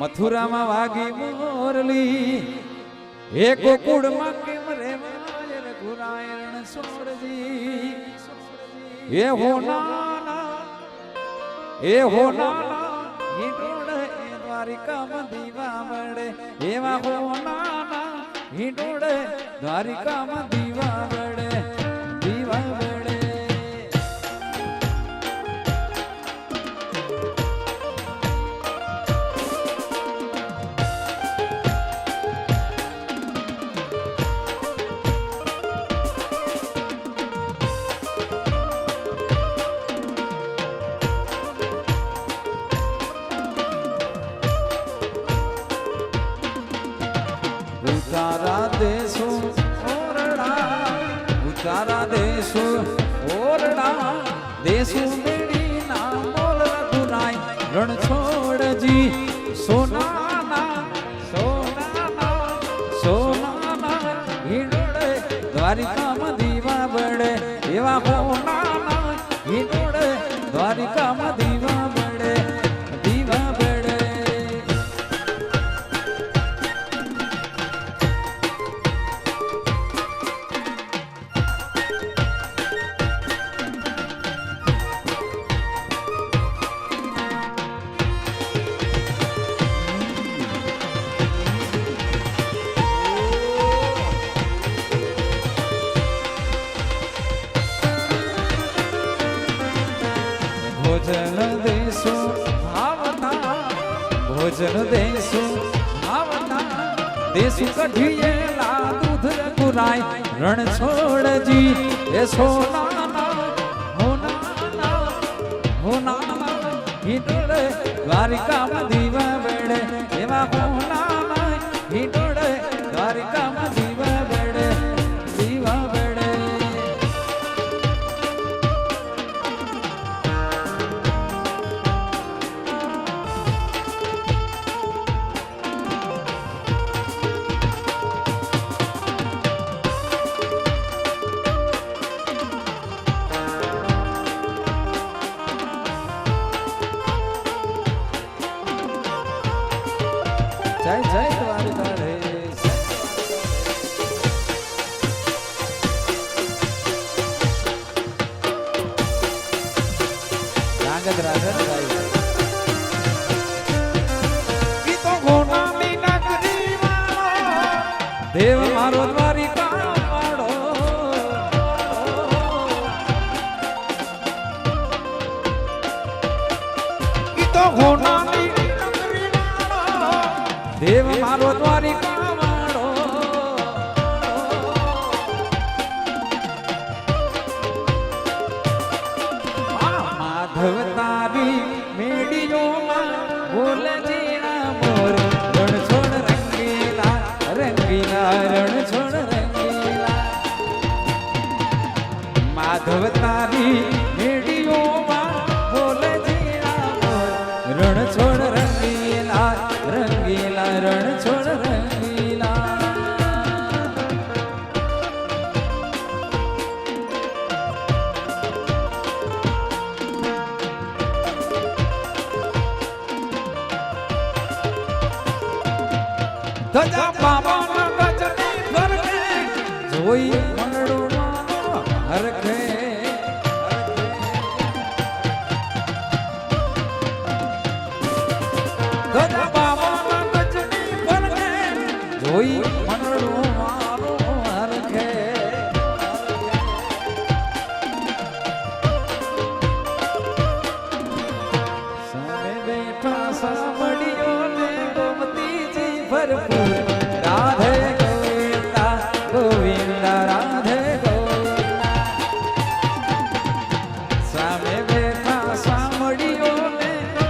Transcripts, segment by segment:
મથુરામાં વાગી મોરલી. એ ગોકુળમાં કેમ રેવાય રઘુરાયણ સોરજી? એ હો નાના, એ હો નાના, હિંડોળ એ દ્વારિકામાં દીવા મળે એવા હો નાના, હિંડોળ દ્વારિકામાં દીવા ઉતારા દેશું ઓરડા. ઉતારા દેશું ઓરડા. દેશો ભોજન દેશો, ભાવના કઢીએ લા દૂધ રઘુરાય રણ છોડજી એ સોના હોના હોના હિંડોળે દ્વારિકા દીવા બેડે એવા હોનાના વાળો દેવ મારો માધવ તારી મેડીઓમાં બોલ જીણા મોર રણ છોડ રંગીલા રંગીલા રણ છોડ રંગીલા. માધવ તારી ધજા બાબાના ગજની ફરકે જોઈ માનો હરખે ધજા બાબાના ગજની ફરકે. જોઈ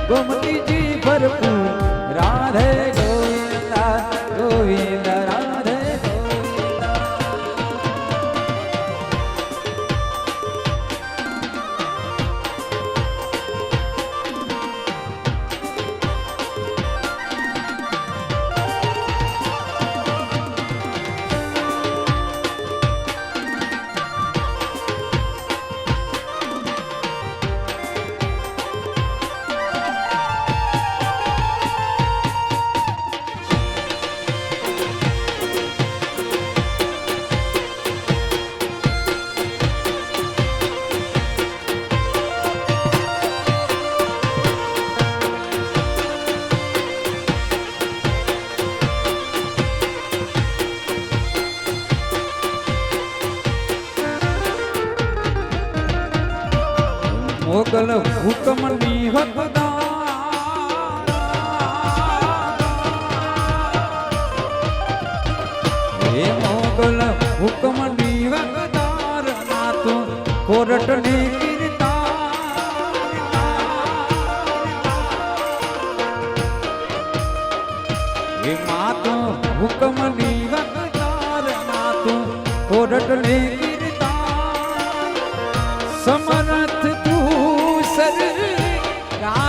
ગોમતીજી ભરપૂર રાધે ગોવિંદા ગોવિંદા મુગલ હુકમ નિહત હે મોગલ હુકમ નિહતદાર નાથ કોરટ ને હે માત હુકમ નિહતદાર નાથ કોરટ ને સમર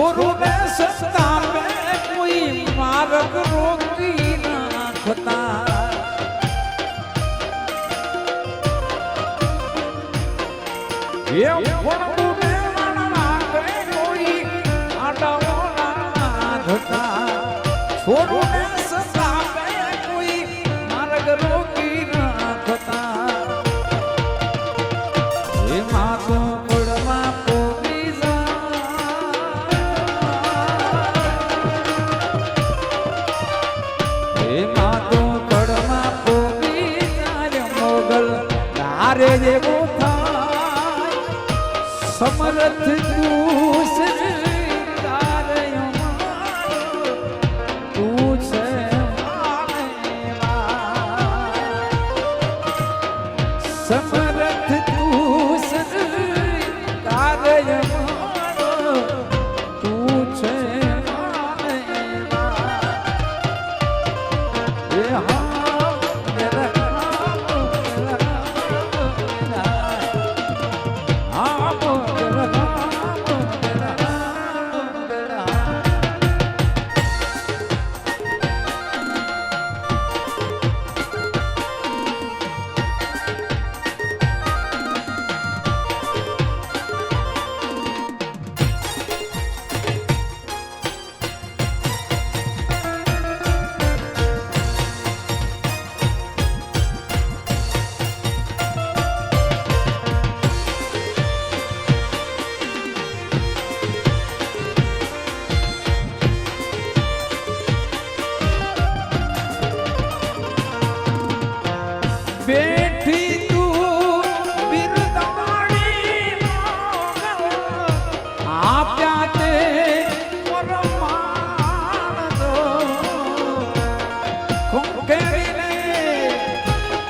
ગુરુ મેં સત્તા વગર તારે જેવો થાય. સમર્થ તું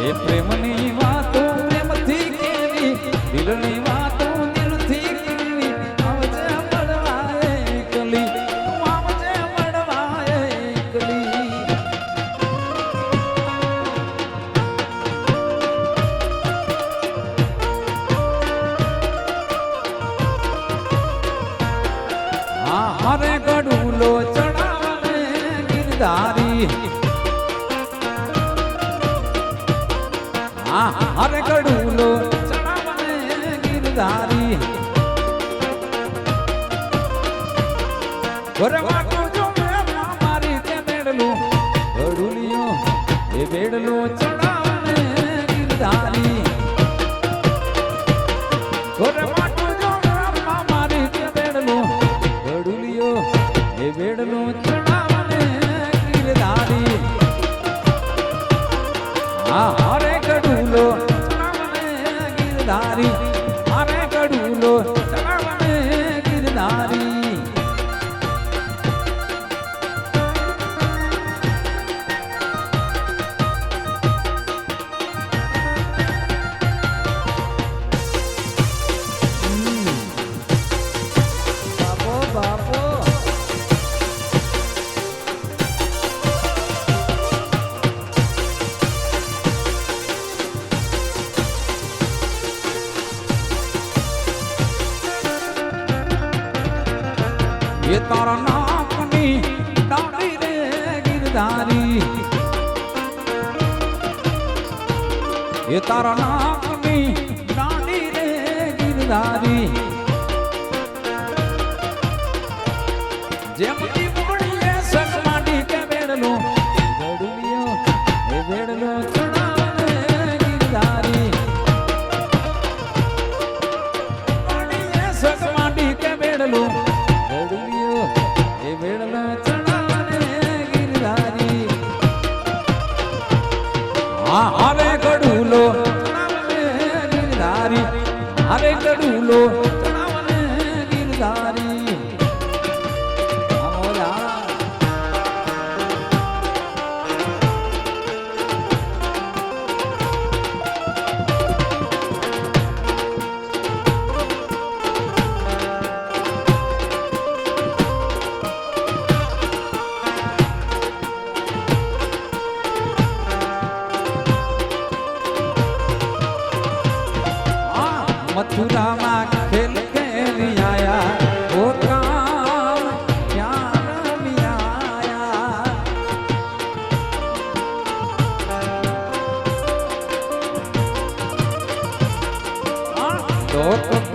ఏ ప్రేమని ભેડનો ચા એ તારા નામની રાણી રે ગિરધારી જેમની મૂળીએ સગમાડી કે વેડલો વેડુલિયો એ વેડલો ચણાવે ગિરધારી મૂળીએ સગમાડી કે વેડલો વેડુલિયો એ વેડલો ચણાવે ગિરધારી હા ડૂલો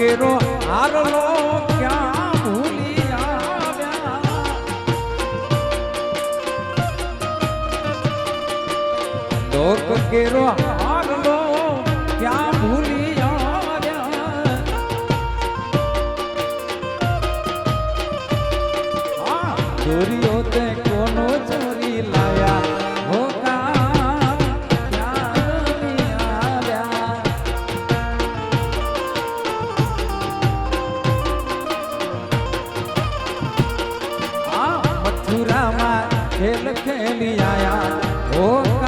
ફેરો હારલો ક્યાં ભૂલી આવ્યા? ડોક કેરો એ લખેલી આયા. ઓ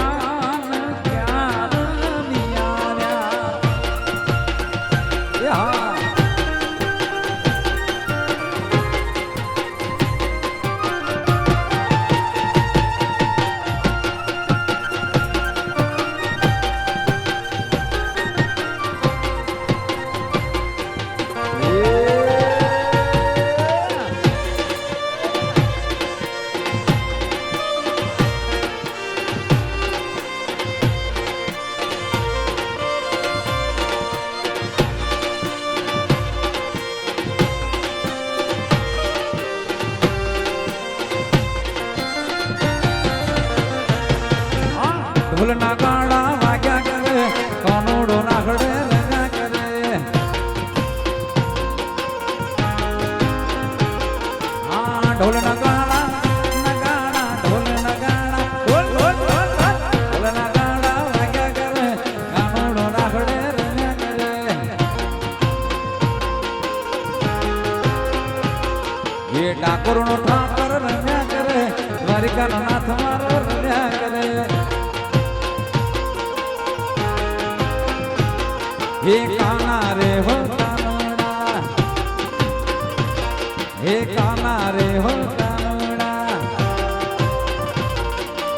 ભૂલના ગાણા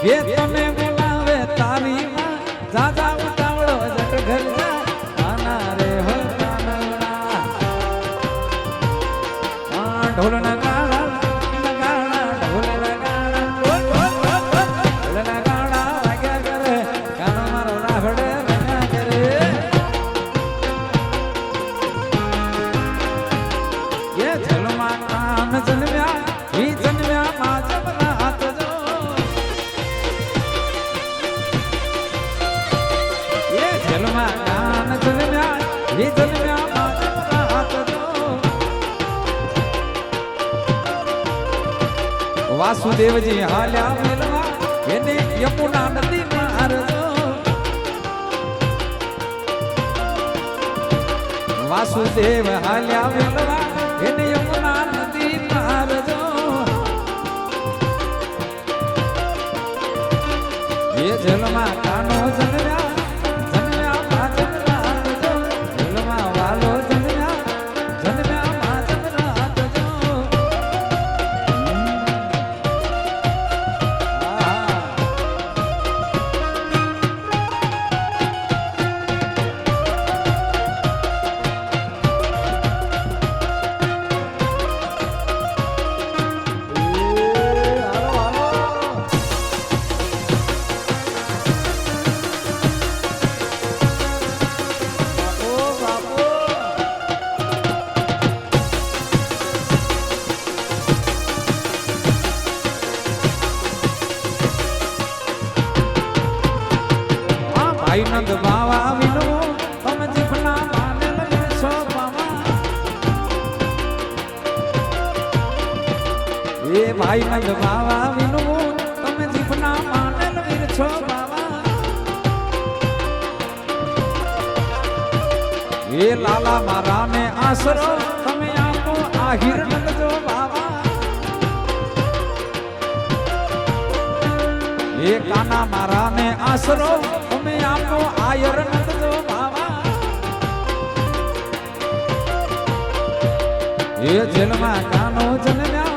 Viento, viento. વાસુદેવજી હાલ્યા મેલવા, એને યમુના નદી મારજો વાસુદેવ હાલ્યા મેલવા, એને યમુના નદી મારજો એ જલમાં કાનો જન્મ્યા એ કાના મારા ને આશરો તમે આપો આયર નંદજો બાવા. એ જેલમાં કાનો જન્મ્યા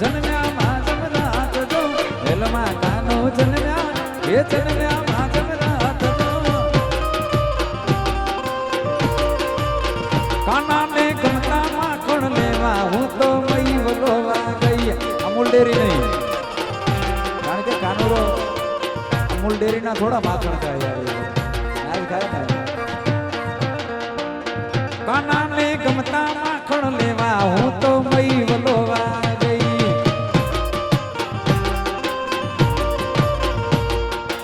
જન્મ્યા માં જમરાત જો. જેલમાં કાનો જન્મ્યા, એ જન્મ્યા માં જમરાત જો. કાનાને ગમતા માખણ લેવા, હું તો મઈ વલોવા ગઈ. અમુલ ડેરી નહીં. કાનુડો અમૂલ ડેરીના થોડા માખણ ખાય ને? કાનાને ગમતા માખણ લેવા, હું તો મઈ વલોવા ગઈ.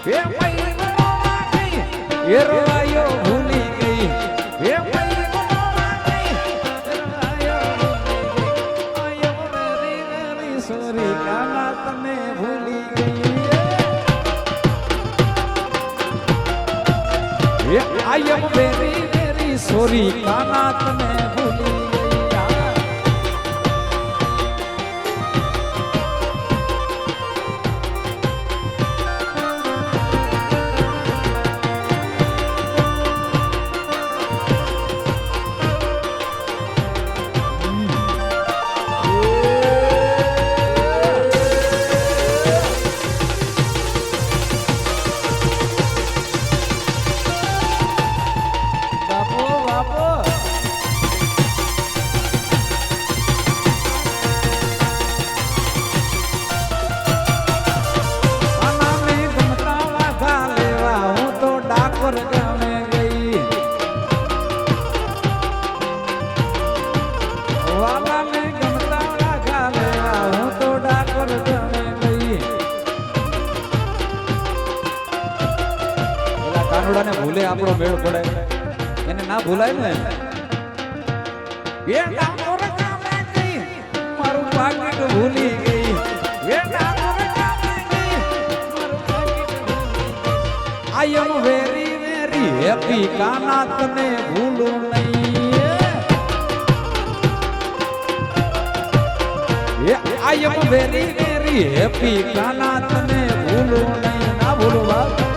એ મઈ વલોવા ગઈ. એ સોરી. કાના તને પાકીટ ભૂલી ગઈ. ગઈ. I am very very. Happy Kana તને ભૂલું નહીં. I am very very. Happy Kana તને ભૂલું નહીં. ના ભૂલું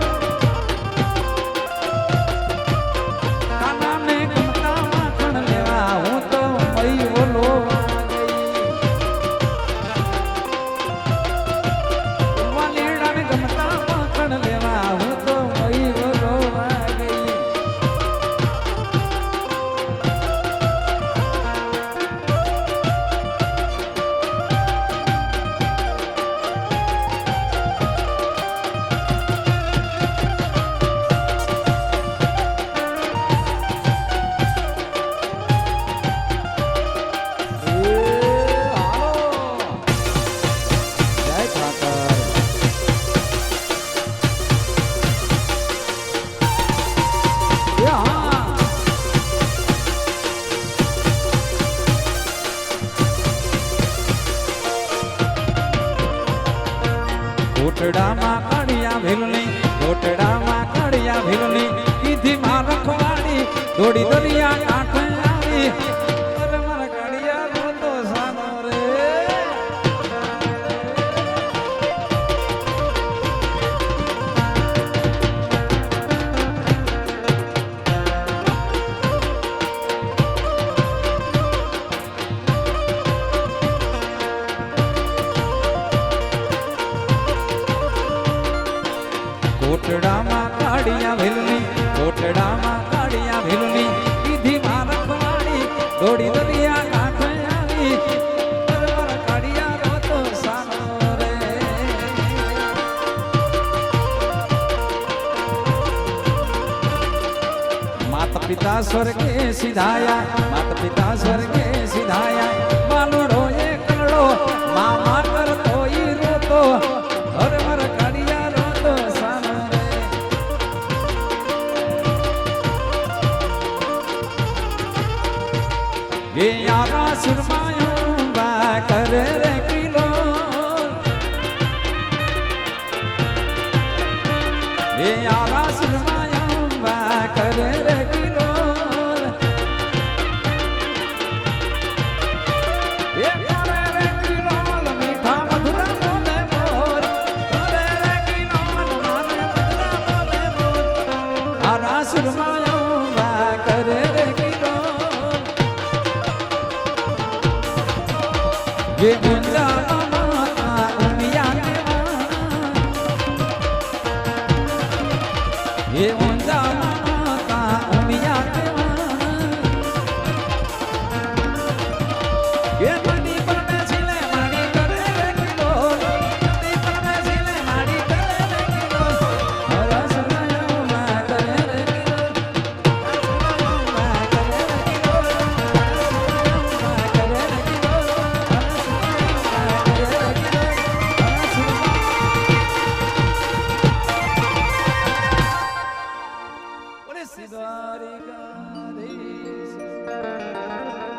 Get one down.